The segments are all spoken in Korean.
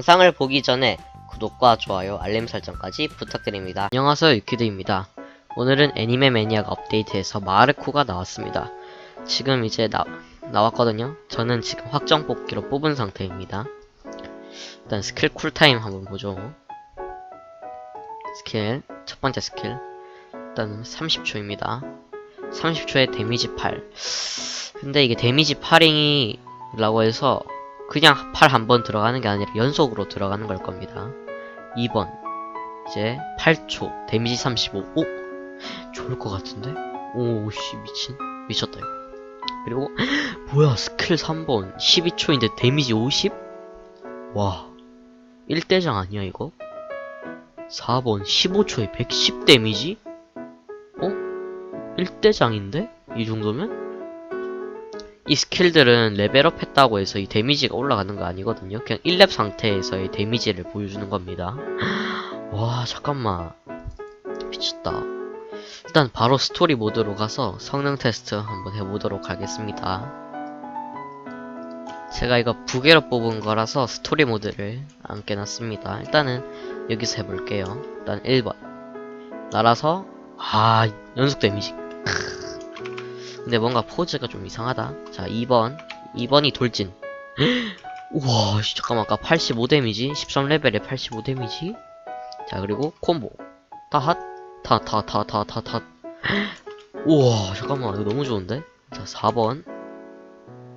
영상을 보기 전에 구독과 좋아요, 알림 설정까지 부탁드립니다. 안녕하세요, 유키드입니다. 오늘은 애니메 매니아가 업데이트해서 마르코가 나왔습니다. 지금 이제 나, 나왔거든요. 저는 지금 확정 뽑기로 뽑은 상태입니다. 일단 스킬 쿨타임 한번 보죠. 스킬, 첫 번째 스킬. 일단 30초입니다. 30초에 데미지 8. 근데 이게 데미지 8잉이라고 해서 그냥 팔 한 번 들어가는 게 아니라 연속으로 들어가는 걸 겁니다. 2번. 이제 8초. 데미지 35. 오! 좋을 것 같은데? 오, 씨, 미친. 미쳤다, 이거. 그리고, 뭐야, 스킬 3번. 12초인데 데미지 50? 와. 1대장 아니야, 이거? 4번. 15초에 110 데미지? 어? 1대장인데? 이 정도면? 이 스킬들은 레벨업 했다고 해서 이 데미지가 올라가는 거 아니거든요. 그냥 1렙 상태에서의 데미지를 보여주는 겁니다. 와, 잠깐만. 미쳤다. 일단 바로 스토리 모드로 가서 성능 테스트 한번 해보도록 하겠습니다. 제가 이거 부계로 뽑은 거라서 스토리 모드를 안 깨놨습니다. 일단은 여기서 해볼게요. 일단 1번. 날아서, 아, 연속 데미지. 근데 뭔가 포즈가 좀 이상하다. 자, 2번. 2번이 돌진. 우와, 씨, 잠깐만, 아까 85 데미지? 13레벨에 85 데미지? 자, 그리고 콤보. 타, 타. 우와, 잠깐만, 이거 너무 좋은데? 자, 4번.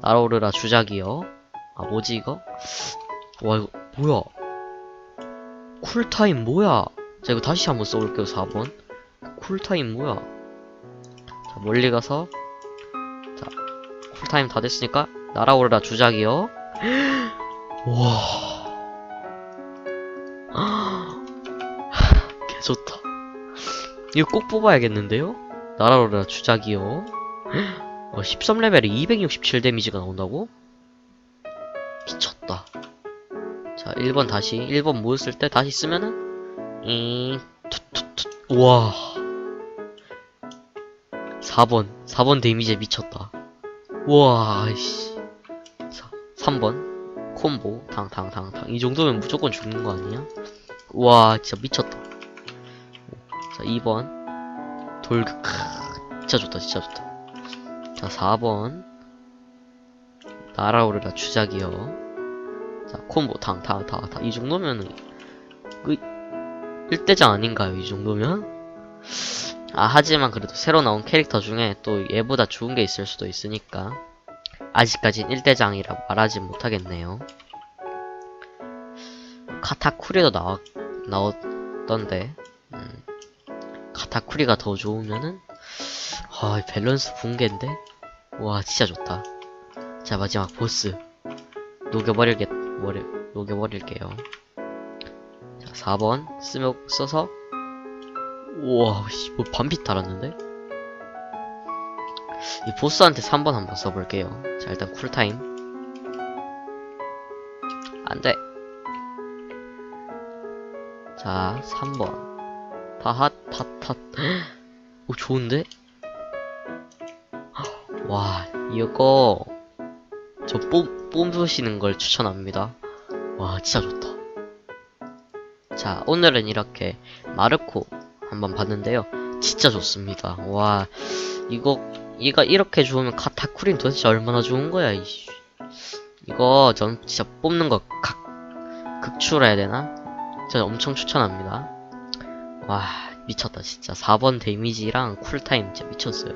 날아오르라 주작이요. 아, 뭐지, 이거? 와, 이거, 뭐야? 쿨타임 뭐야? 자, 이거 다시 한번 써볼게요, 4번. 쿨타임 뭐야? 자, 멀리 가서 쿨타임 다 됐으니까 날아오르라 주작이요. 와. 개 좋다. 이거 꼭 뽑아야겠는데요? 날아오르라 주작이요. 어, 13레벨에 267 데미지가 나온다고? 미쳤다. 자, 1번 다시. 1번 모였을 때 다시 쓰면은, 이, 툭툭툭. 우와. 4번. 4번 데미지 미쳤다. 우와, 씨. 3번. 콤보. 당, 당, 당, 당. 이 정도면 무조건 죽는 거 아니야? 우와, 진짜 미쳤다. 자, 2번. 돌극. 진짜 좋다, 진짜 좋다. 자, 4번. 날아오르라 주작이요. 자, 콤보. 당, 당, 당, 당. 이 정도면은, 그, 1대장 아닌가요? 이 정도면? 아, 하지만 그래도 새로 나온 캐릭터 중에 또 얘보다 좋은 게 있을 수도 있으니까 아직까진 1대장이라고 말하지 못하겠네요. 카타쿠리도 나왔, 나왔던데 음, 카타쿠리가 더 좋으면은 아, 이 밸런스 붕괴인데? 와, 진짜 좋다. 자, 마지막 보스 녹여버릴게, 녹여버릴게요. 자, 4번 쓰며, 써서 우와, 씨, 뭐 반빛 달았는데? 이 보스한테 3번 한번 써볼게요. 자, 일단 쿨타임. 안 돼. 자, 3번. 파핫, 팟팟. 오, 좋은데? 와, 이거, 저 뽐, 뽐부시는 걸 추천합니다. 와, 진짜 좋다. 자, 오늘은 이렇게 마르코 한번 봤는데요. 진짜 좋습니다. 와, 이거, 얘가 이렇게 좋으면 카타쿠린 도대체 얼마나 좋은 거야, 이씨. 이거 전 진짜 뽑는 거 각, 극추해야 되나? 진짜 엄청 추천합니다. 와, 미쳤다, 진짜. 4번 데미지랑 쿨타임 진짜 미쳤어요.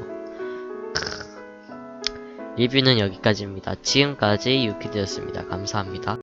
크. 리뷰는 여기까지입니다. 지금까지 유키드였습니다. 감사합니다.